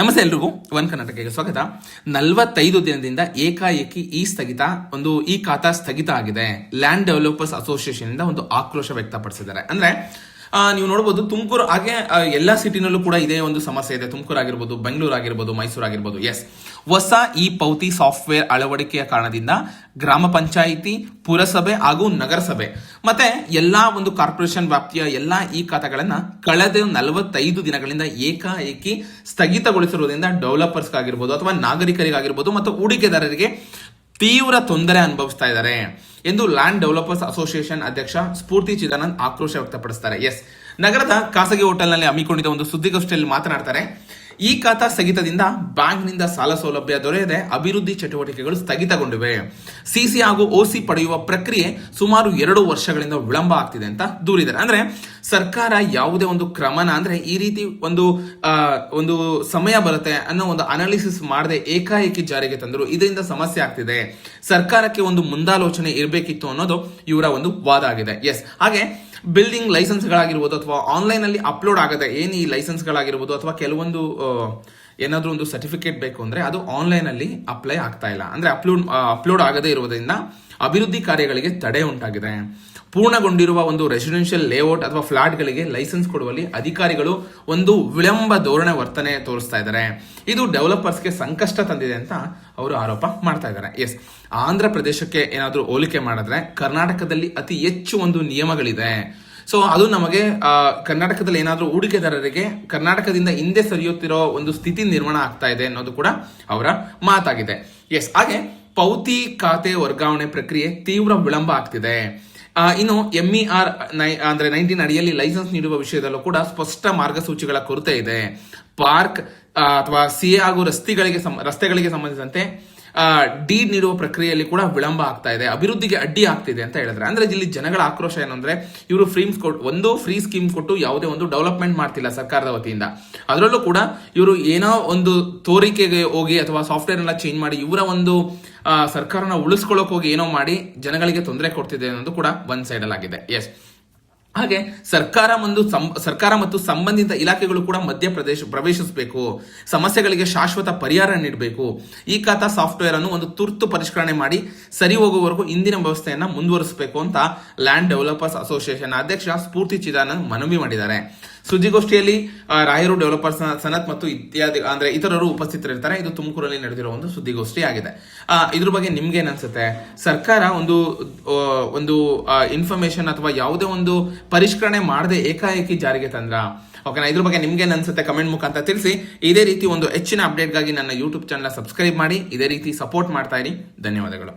ನಮಸ್ತೆ ಎಲ್ರಿಗೂ. ಒನ್ ಕರ್ನಾಟಕಕ್ಕೆ ಸ್ವಾಗತ. ನಲವತ್ತೈದು ದಿನದಿಂದ ಏಕಾಏಕಿ ಈ ಸ್ಥಗಿತ, ಒಂದು ಈ ಖಾತಾ ಸ್ಥಗಿತ ಆಗಿದೆ. ಲ್ಯಾಂಡ್ ಡೆವಲಪರ್ಸ್ ಅಸೋಸಿಯೇಷನ್ ಇಂದ ಒಂದು ಆಕ್ರೋಶ ವ್ಯಕ್ತಪಡಿಸಿದ್ದಾರೆ. ಅಂದ್ರೆ ನೀವು ನೋಡಬಹುದು ತುಮಕೂರು, ಹಾಗೆ ಎಲ್ಲಾ ಸಿಟಿನಲ್ಲೂ ಕೂಡ ಇದೇ ಒಂದು ಸಮಸ್ಯೆ ಇದೆ. ತುಮಕೂರು ಆಗಿರ್ಬೋದು, ಬೆಂಗಳೂರು ಆಗಿರ್ಬೋದು, ಮೈಸೂರು ಆಗಿರ್ಬೋದು ಎಸ್ ಹೊಸ ಈ ಪೌತಿ ಸಾಫ್ಟ್ವೇರ್ ಅಳವಡಿಕೆಯ ಕಾರಣದಿಂದ ಗ್ರಾಮ ಪಂಚಾಯಿತಿ, ಪುರಸಭೆ ಹಾಗೂ ನಗರಸಭೆ ಮತ್ತೆ ಎಲ್ಲಾ ಒಂದು ಕಾರ್ಪೊರೇಷನ್ ವ್ಯಾಪ್ತಿಯ ಎಲ್ಲಾ ಈ ಖಾತೆಗಳನ್ನ ಕಳೆದ ನಲವತ್ತೈದು ದಿನಗಳಿಂದ ಏಕಾಏಕಿ ಸ್ಥಗಿತಗೊಳಿಸಿರುವುದರಿಂದ ಡೆವಲಪರ್ಸ್ಗಾಗಿರ್ಬೋದು ಅಥವಾ ನಾಗರಿಕರಿಗಾಗಿರ್ಬೋದು ಮತ್ತು ಹೂಡಿಕೆದಾರರಿಗೆ ತೀವ್ರ ತೊಂದರೆ ಅನುಭವಿಸ್ತಾ ಇದ್ದಾರೆ ಎಂದು ಲ್ಯಾಂಡ್ ಡೆವಲಪರ್ಸ್ ಅಸೋಸಿಯೇಷನ್ ಅಧ್ಯಕ್ಷ ಸ್ಫೂರ್ತಿ ಚಿದಾನಂದ್ ಆಕ್ರೋಶ ವ್ಯಕ್ತಪಡಿಸ್ತಾರೆ. ಎಸ್. ನಗರದ ಖಾಸಗಿ ಹೋಟೆಲ್ನಲ್ಲಿ ಹಮ್ಮಿಕೊಂಡಿದ್ದ ಒಂದು ಸುದ್ದಿಗೋಷ್ಠಿಯಲ್ಲಿ ಮಾತನಾಡ್ತಾರೆ. ಈ ಖಾತಾ ಸ್ಥಗಿತದಿಂದ ಬ್ಯಾಂಕ್ನಿಂದ ಸಾಲ ಸೌಲಭ್ಯ ದೊರೆಯದೆ ಅಭಿವೃದ್ಧಿ ಚಟುವಟಿಕೆಗಳು ಸ್ಥಗಿತಗೊಂಡಿವೆ. ಸಿಸಿ ಹಾಗೂ ಓಸಿ ಪಡೆಯುವ ಪ್ರಕ್ರಿಯೆ ಸುಮಾರು ಎರಡು ವರ್ಷಗಳಿಂದ ವಿಳಂಬ ಆಗ್ತಿದೆ ಅಂತ ದೂರಿದ್ದಾರೆ. ಅಂದ್ರೆ ಸರ್ಕಾರ ಯಾವುದೇ ಒಂದು ಕ್ರಮನ ಅಂದ್ರೆ ಈ ರೀತಿ ಒಂದು ಒಂದು ಸಮಯ ಬರುತ್ತೆ ಅನ್ನೋ ಒಂದು ಅನಾಲಿಸಿಸ್ ಮಾಡದೆ ಏಕಾಏಕಿ ಜಾರಿಗೆ ತಂದರು ಇದರಿಂದ ಸಮಸ್ಯೆ ಆಗ್ತಿದೆ. ಸರ್ಕಾರಕ್ಕೆ ಒಂದು ಮುಂದಾಲೋಚನೆ ಇರಬೇಕಿತ್ತು ಅನ್ನೋದು ಇವರ ಒಂದು ವಾದ ಆಗಿದೆ. ಎಸ್ ಹಾಗೆ ಬಿಲ್ಡಿಂಗ್ ಲೈಸೆನ್ಸ್ಗಳಾಗಿರ್ಬೋದು ಅಥವಾ ಆನ್ಲೈನ್ ಅಲ್ಲಿ ಅಪ್ಲೋಡ್ ಆಗದೆ ಏನು ಈ ಲೈಸೆನ್ಸ್ಗಳಾಗಿರ್ಬೋದು ಅಥವಾ ಕೆಲವೊಂದು ಏನಾದ್ರೂ ಒಂದು ಸರ್ಟಿಫಿಕೇಟ್ ಬೇಕು ಅಂದ್ರೆ ಅದು ಆನ್ಲೈನ್ ಅಲ್ಲಿ ಅಪ್ಲೈ ಆಗ್ತಾ ಇಲ್ಲ. ಅಂದ್ರೆ ಅಪ್ಲೋಡ್ ಅಪ್ಲೋಡ್ ಆಗದೇ ಇರುವುದರಿಂದ ಅಭಿವೃದ್ಧಿ ಕಾರ್ಯಗಳಿಗೆ ತಡೆ ಉಂಟಾಗಿದೆ. ಪೂರ್ಣಗೊಂಡಿರುವ ಒಂದು ರೆಸಿಡೆನ್ಷಿಯಲ್ ಲೇಔಟ್ ಅಥವಾ ಫ್ಲಾಟ್ಗಳಿಗೆ ಲೈಸೆನ್ಸ್ ಕೊಡುವಲ್ಲಿ ಅಧಿಕಾರಿಗಳು ಒಂದು ವಿಳಂಬ ಧೋರಣೆ ವರ್ತನೆ ತೋರಿಸ್ತಾ ಇದ್ದಾರೆ. ಇದು ಡೆವಲಪರ್ಸ್ಗೆ ಸಂಕಷ್ಟ ತಂದಿದೆ ಅಂತ ಅವರು ಆರೋಪ ಮಾಡ್ತಾ ಇದ್ದಾರೆ. ಎಸ್ ಆಂಧ್ರ ಪ್ರದೇಶಕ್ಕೆ ಏನಾದರೂ ಹೋಲಿಕೆ ಮಾಡಿದ್ರೆ ಕರ್ನಾಟಕದಲ್ಲಿ ಅತಿ ಹೆಚ್ಚು ಒಂದು ನಿಯಮಗಳಿದೆ. ಸೊ ಅದು ನಮಗೆ ಕರ್ನಾಟಕದಲ್ಲಿ ಏನಾದರೂ ಹೂಡಿಕೆದಾರರಿಗೆ ಕರ್ನಾಟಕದಿಂದ ಹಿಂದೆ ಸರಿಯುತ್ತಿರೋ ಒಂದು ಸ್ಥಿತಿ ನಿರ್ಮಾಣ ಆಗ್ತಾ ಇದೆ ಅನ್ನೋದು ಕೂಡ ಅವರ ಮಾತಾಗಿದೆ. ಎಸ್ ಹಾಗೆ ಪೌತಿ ಖಾತೆ ವರ್ಗಾವಣೆ ಪ್ರಕ್ರಿಯೆ ತೀವ್ರ ವಿಳಂಬ ಆಗ್ತಿದೆ. ಇನ್ನು ನೈ, ಅಂದ್ರೆ ನೈನ್ಟೀನ್ ಅಡಿಯಲ್ಲಿ ಲೈಸೆನ್ಸ್ ನೀಡುವ ವಿಷಯದಲ್ಲೂ ಕೂಡ ಸ್ಪಷ್ಟ ಮಾರ್ಗಸೂಚಿಗಳ ಕೊರತೆ ಇದೆ. ಪಾರ್ಕ್ ಅಥವಾ ಸಿ ಹಾಗೂ ರಸ್ತೆಗಳಿಗೆ ರಸ್ತೆಗಳಿಗೆ ಸಂಬಂಧಿಸಿದಂತೆ ಡಿ ನೀಡುವ ಪ್ರಕ್ರಿಯೆಯಲ್ಲಿ ಕೂಡ ವಿಳಂಬ ಆಗ್ತಾ ಇದೆ, ಅಭಿವೃದ್ಧಿಗೆ ಅಡ್ಡಿ ಆಗ್ತಿದೆ ಅಂತ ಹೇಳಿದ್ರೆ. ಅಂದ್ರೆ ಇಲ್ಲಿ ಜನಗಳ ಆಕ್ರೋಶ ಏನಂದ್ರೆ ಇವರು ಫ್ರೀಮ್ಸ್ ಕೊಟ್ಟು ಒಂದು ಫ್ರೀ ಸ್ಕೀಮ್ ಕೊಟ್ಟು ಯಾವುದೇ ಒಂದು ಡೆವಲಪ್ಮೆಂಟ್ ಮಾಡ್ತಿಲ್ಲ ಸರ್ಕಾರದ ವತಿಯಿಂದ. ಅದರಲ್ಲೂ ಕೂಡ ಇವರು ಏನೋ ಒಂದು ತೋರಿಕೆಗೆ ಹೋಗಿ ಅಥವಾ ಸಾಫ್ಟ್ವೇರ್ ಎಲ್ಲ ಚೇಂಜ್ ಮಾಡಿ ಇವರ ಒಂದು ಸರ್ಕಾರನ ಉಳಿಸ್ಕೊಳ್ಳೋಕೆ ಹೋಗಿ ಏನೋ ಮಾಡಿ ಜನಗಳಿಗೆ ತೊಂದರೆ ಕೊಡ್ತಿದೆ ಅನ್ನೋದು ಕೂಡ ಒಂದ್ ಸೈಡ್ ಅಲ್ಲಿ ಆಗಿದೆ ಎಸ್ ಹಾಗೆ ಸರ್ಕಾರ ಒಂದು ಸರ್ಕಾರ ಮತ್ತು ಸಂಬಂಧಿತ ಇಲಾಖೆಗಳು ಕೂಡ ಮಧ್ಯಪ್ರದೇಶ ಪ್ರವೇಶಿಸಬೇಕು. ಸಮಸ್ಯೆಗಳಿಗೆ ಶಾಶ್ವತ ಪರಿಹಾರ ನೀಡಬೇಕು. ಈ ಖಾತಾ ಸಾಫ್ಟ್ವೇರ್ ಅನ್ನು ಒಂದು ತುರ್ತು ಪರಿಷ್ಕರಣೆ ಮಾಡಿ ಸರಿ ಹೋಗುವವರೆಗೂ ಇಂದಿನ ವ್ಯವಸ್ಥೆಯನ್ನು ಮುಂದುವರಿಸಬೇಕು ಅಂತ ಲ್ಯಾಂಡ್ ಡೆವಲಪರ್ಸ್ ಅಸೋಸಿಯೇಷನ್ ಅಧ್ಯಕ್ಷ ಸ್ಫೂರ್ತಿ ಚಿದಾನಂದ್ ಮನವಿ ಮಾಡಿದ್ದಾರೆ. ಸುದ್ದಿಗೋಷ್ಠಿಯಲ್ಲಿ ರಾಯರು ಡೆವಲಪರ್ಸ್ ಸನತ್ ಮತ್ತು ಇತ್ಯಾದಿ, ಅಂದ್ರೆ ಇತರರು ಉಪಸ್ಥಿತರಿರ್ತಾರೆ. ಇದು ತುಮಕೂರಲ್ಲಿ ನಡೆದಿರೋ ಒಂದು ಸುದ್ದಿಗೋಷ್ಠಿ ಆಗಿದೆ. ಇದ್ರ ಬಗ್ಗೆ ನಿಮ್ಗೆ ಅನ್ಸುತ್ತೆ ಸರ್ಕಾರ ಒಂದು ಒಂದು ಇನ್ಫಾರ್ಮೇಶನ್ ಅಥವಾ ಯಾವುದೇ ಒಂದು ಪರಿಷ್ಕರಣೆ ಮಾಡದೆ ಏಕಾಏಕಿ ಜಾರಿಗೆ ತಂದ್ರ ಓಕೆನಾ ಇದ್ರ ಬಗ್ಗೆ ನಿಮ್ಗೆ ಅನ್ಸುತ್ತೆ ಕಮೆಂಟ್ ಮುಖಾಂತರ ತಿಳಿಸಿ. ಇದೇ ರೀತಿ ಒಂದು ಹೆಚ್ಚಿನ ಅಪ್ಡೇಟ್ಗಾಗಿ ನನ್ನ ಯೂಟ್ಯೂಬ್ ಚಾನಲ್ ಸಬ್ಸ್ಕ್ರೈಬ್ ಮಾಡಿ. ಇದೇ ರೀತಿ ಸಪೋರ್ಟ್ ಮಾಡ್ತಾ ಇರಿ. ಧನ್ಯವಾದಗಳು.